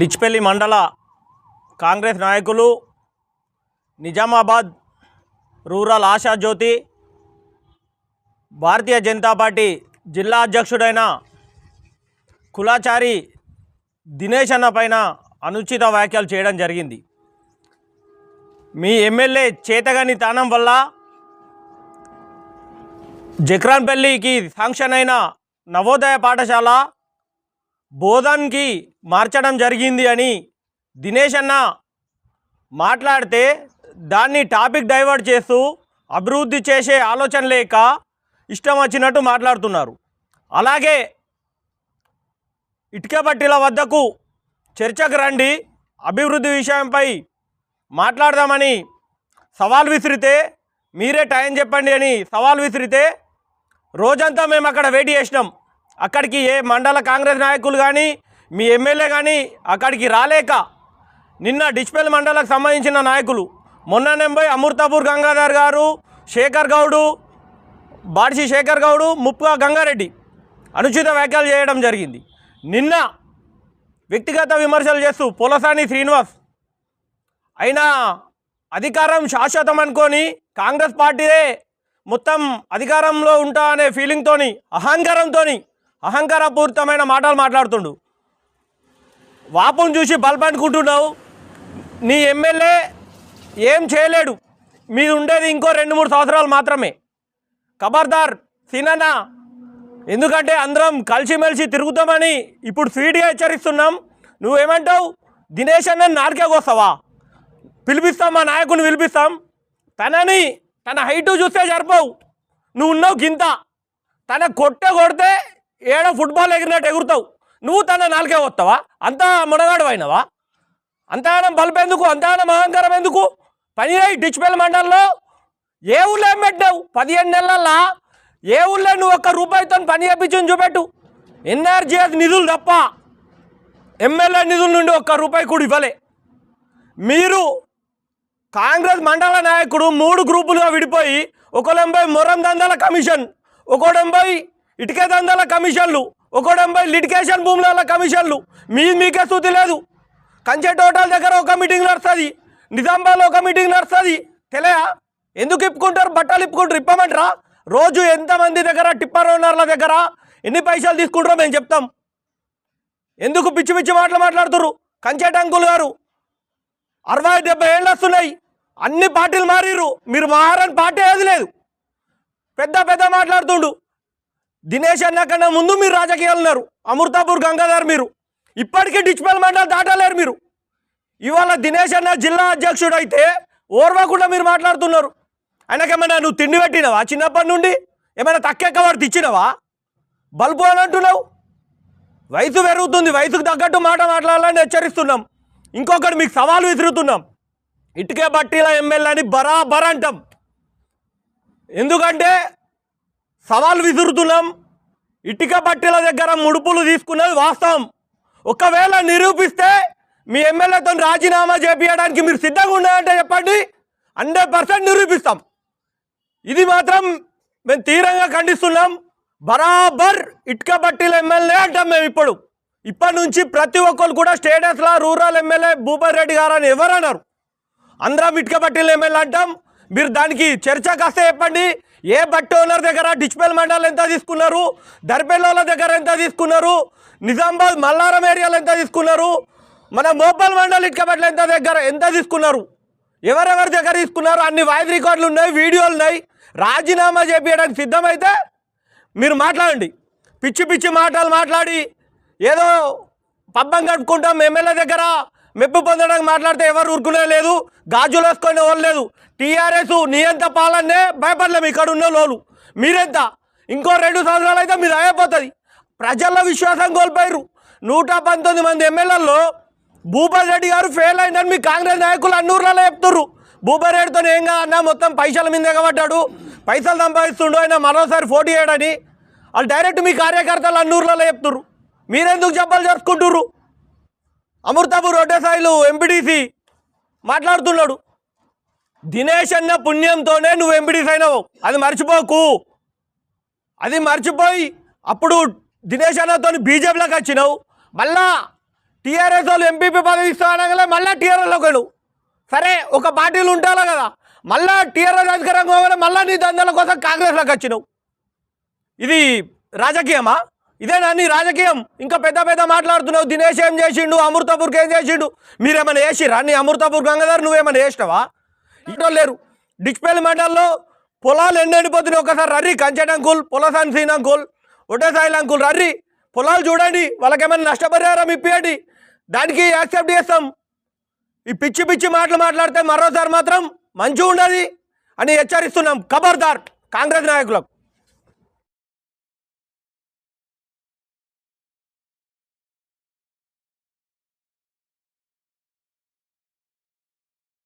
డిచ్పల్లి మండల కాంగ్రెస్ నాయకులు నిజామాబాద్ రూరల్ ఆశాజ్యోతి భారతీయ జనతా పార్టీ జిల్లా అధ్యక్షుడైన కులాచారి దినేష్ అన్న పైన అనుచిత వ్యాఖ్యలు చేయడం జరిగింది. మీ ఎమ్మెల్యే చేతగాని తానం వల్ల జక్రాన్పల్లికి శాంక్షన్ అయిన నవోదయ పాఠశాల బోధన్కి మార్చడం జరిగింది అని దినేష్ అన్న మాట్లాడితే దాన్ని టాపిక్ డైవర్ట్ చేస్తూ అభివృద్ధి చేసే ఆలోచన లేక ఇష్టం వచ్చినట్టు మాట్లాడుతున్నారు. అలాగే ఇటుకబట్టిల వద్దకు చర్చకు రండి అభివృద్ధి విషయంపై మాట్లాడదామని సవాల్ విసిరితే మీరే టైం చెప్పండి అని సవాల్ విసిరితే రోజంతా మేము అక్కడ వెయిట్ చేసినాం. అక్కడికి ఏ మండల కాంగ్రెస్ నాయకులు కానీ మీ ఎమ్మెల్యే కానీ అక్కడికి రాలేక నిన్న డిస్పెల్ మండలకు సంబంధించిన నాయకులు మొన్న నెంబై అమృతాపూర్ గంగాధర్ గారు శేఖర్ గౌడు బాడిసి శేఖర్ గౌడు ముప్పుగా గంగారెడ్డి అనుచిత వ్యాఖ్యలు చేయడం జరిగింది. నిన్న వ్యక్తిగత విమర్శలు చేస్తూ పులసాని శ్రీనివాస్ అయినా అధికారం శాశ్వతం అనుకొని కాంగ్రెస్ పార్టీదే మొత్తం అధికారంలో ఉంటా అనే ఫీలింగ్తోని అహంకారంతోని అహంకారపూరితమైన మాటలు మాట్లాడుతుండు. వాపును చూసి బల్బ్ నీ ఎమ్మెల్యే ఏం చేయలేడు. మీరు ఉండేది ఇంకో రెండు మూడు సంవత్సరాలు మాత్రమే. ఖబర్దార్ తిననా ఎందుకంటే అందరం కలిసిమెలిసి తిరుగుతామని ఇప్పుడు స్వీట్గా హెచ్చరిస్తున్నాం. నువ్వేమంటావు? దినేష్ అన్న నాలుకే పిలిపిస్తాం మా నాయకుని పిలిపిస్తాం. తనని తన హైటు చూస్తే సరిపోవు. నువ్వు ఉన్నావు గింత. తన కొట్టే కొడితే ఏడ ఫుట్బాల్ ఎగిరినట్టు ఎగురుతావు. నువ్వు తన నాలుగే వస్తావా? అంతా మునగాడు అయినవా? అంతగానం బల్బ్ ఎందుకు? అంతగానం అహంకారం ఎందుకు? పనిరాయి డిచ్బెల్ మండలంలో. ఏ ఊళ్ళో ఏం పెట్టావు పదిహేను నెలల్లో? ఏ ఊళ్ళో నువ్వు ఒక్క రూపాయితో పని చేయించుని చూపెట్టు. ఎన్ఆర్జీఎస్ నిధులు తప్ప ఎమ్మెల్యే నిధుల నుండి ఒక్క రూపాయి కూడా ఇవ్వలే. మీరు కాంగ్రెస్ మండల నాయకుడు మూడు గ్రూపులుగా విడిపోయి ఒకడెంబై మొరం దందాల కమిషన్ ఒకడెంబై ఇటుక దందాల కమిషన్లు ఒకడెంబై లిటికేషన్ భూముల కమిషన్లు. మీ మీకే స్థుతి లేదు. కంచె టోటల్ దగ్గర ఒక మీటింగ్ నడుస్తుంది. నిజామాబాద్లో ఒక మీటింగ్ నడుస్తుంది. తెలియా? ఎందుకు ఇప్పుకుంటారు? బట్టలు ఇప్పుకుంటారు. ఇప్పమంటారా? రోజు ఎంతమంది దగ్గర? టిప్పర్ ఓనర్ల దగ్గర? ఎన్ని పైసలు తీసుకుంటారో మేము చెప్తాం. ఎందుకు పిచ్చి పిచ్చి మాటలు మాట్లాడుతుర్రు? కంచె అంకుల్ గారు. అరవై డెబ్బై ఏళ్ళు వస్తున్నాయి అన్ని పార్టీలు మారిరు మీరు మారని పార్టీ ఏది లేదు. పెద్ద పెద్ద మాట్లాడుతుండు. దినేష్ అన్న కన్నా ముందు మీరు రాజకీయాలు ఉన్నారు. అమృతాపూర్ గంగాధర్ మీరు. ఇప్పటికీ డిచ్పల్ మండలి దాటలేరు మీరు. ఇవాళ దినేష్ అన్న జిల్లా అధ్యక్షుడు అయితే ఓర్వకుండా మీరు మాట్లాడుతున్నారు. ఆయనకేమైనా నువ్వు తిండి పెట్టినవా? చిన్నప్పటి నుండి ఏమైనా తక్కెక్క వాడు ఇచ్చినవా బల్బు అని అంటున్నావు. వయసు పెరుగుతుంది వయసుకు తగ్గట్టు మాట మాట్లాడాలని హెచ్చరిస్తున్నాం. ఇంకొకటి మీకు సవాలు విసురుతున్నాం. ఇటుకే బట్టీల ఎమ్మెల్యే అని బరాబర్ అంటాం. ఎందుకంటే సవాల్ విసురుతున్నాం. ఇటుక పట్టిల దగ్గర ముడుపులు తీసుకున్నది వాస్తవం. ఒకవేళ నిరూపిస్తే మీ ఎమ్మెల్యేతో రాజీనామా చేపించడానికి మీరు సిద్ధంగా ఉన్నారంటే చెప్పండి. హండ్రెడ్ పర్సెంట్ నిరూపిస్తాం. ఇది మాత్రం మేము తీవ్రంగా ఖండిస్తున్నాం. బరాబర్ ఇటుక పట్టిల ఎమ్మెల్యే అంటాం మేము ఇప్పుడు. ఇప్పటి నుంచి ప్రతి ఒక్కరు కూడా స్టేటస్లో రూరల్ ఎమ్మెల్యే భూపతి రెడ్డి గారు అని ఎవరన్నారు అందరం ఇటుక పట్టిల ఎమ్మెల్యే అంటాం. మీరు దానికి చర్చ కాస్త చెప్పండి. ఏ బట్ట ఓనర్ దగ్గర డిచ్పేల్ మండలం ఎంత తీసుకున్నారు? దర్బెల్లోల దగ్గర ఎంత తీసుకున్నారు? నిజామాబాద్ మల్లారం ఏరియాలో ఎంత తీసుకున్నారు? మన మోపల్ మండల్ ఇటుకబట్ల ఎంత దగ్గర ఎంత తీసుకున్నారు? ఎవరెవరి దగ్గర తీసుకున్నారు? అన్ని వాయిస్ రికార్డులు ఉన్నాయి వీడియోలు ఉన్నాయి. రాజీనామా చేపించడానికి సిద్ధమైతే మీరు మాట్లాడండి. పిచ్చి పిచ్చి మాటలు మాట్లాడి ఏదో పబ్బం కట్టుకుంటాం ఎమ్మెల్యే దగ్గర. మెప్పు పొందడానికి మాట్లాడితే ఎవరు ఊరుకునే లేదు. గాజులు వేసుకొని ఎవరు లేదు. టీఆర్ఎస్ నీ ఎంత పాలనే భయపడలేము ఇక్కడ ఉన్న లోలు. మీరెంత? ఇంకో రెండు సంవత్సరాలు అయితే మీరు అయిపోతుంది. ప్రజల్లో విశ్వాసం కోల్పోయారు నూట పంతొమ్మిది మంది ఎమ్మెల్యేల్లో భూపతి రెడ్డి గారు ఫెయిల్ అయిందని మీ కాంగ్రెస్ నాయకులు అన్నూరులలో చెప్తుర్రు. భూపతి రెడ్డితో ఏం కాదన్నా మొత్తం పైసల మీద ఎగబడ్డాడు. పైసలు సంపాదిస్తుండు ఆయన మరోసారి పోటీ చేయడని వాళ్ళు డైరెక్ట్ మీ కార్యకర్తలు అన్నూరులలో చెప్తుర్రు. మీరెందుకు చెప్పలు చేసుకుంటున్నారు అమృతాపూర్ రొడ్డసాయిలు ఎంపీడీసీ మాట్లాడుతున్నాడు. దినేష్ అన్న పుణ్యంతోనే నువ్వు ఎంపీడీసీ అయినావు. అది మర్చిపోకు. అది మర్చిపోయి అప్పుడు దినేష్ అన్నతో బీజేపీలోకి వచ్చినావు. మళ్ళా టీఆర్ఎస్ వాళ్ళు ఎంపీపీ పదవి ఇస్తానగానే మళ్ళా టీఆర్ఎస్లోకి వెళ్ళు సరే ఒక పార్టీలు ఉంటాలో కదా. మళ్ళా టీఆర్ఎస్ అధికారం కావాలి మళ్ళా నీ దందాల కోసం కాంగ్రెస్లోకి వచ్చినావు. ఇది రాజకీయమా? ఇదేనా నీ రాజకీయం? ఇంకా పెద్ద పెద్ద మాట్లాడుతున్నావు. దినేష్ ఏం చేసిండు? అమృతపూర్కి ఏం చేసిండు? మీరేమైనా వేసిరా నీ అమృతపూర్ గంగాధర్ నువ్వేమైనా వేసినావా ఇంట్లో లేరు. డిచ్పల్లి మండలంలో పొలాలు ఎండెండిపోతున్నాయి ఒకసారి రర్రి కంచెటంకుల్ పొలసాని సీన్ అంకుల్ ఒటేసాయిల్ అంకుల్ రర్రి పొలాలు చూడండి. వాళ్ళకేమైనా నష్టపరిహారం ఇప్పియండి. దానికి యాక్సెప్ట్ చేస్తాం. ఈ పిచ్చి పిచ్చి మాటలు మాట్లాడితే మరోసారి మాత్రం మంచిగా ఉండదు అని హెచ్చరిస్తున్నాం. ఖబర్దార్ కాంగ్రెస్ నాయకులకు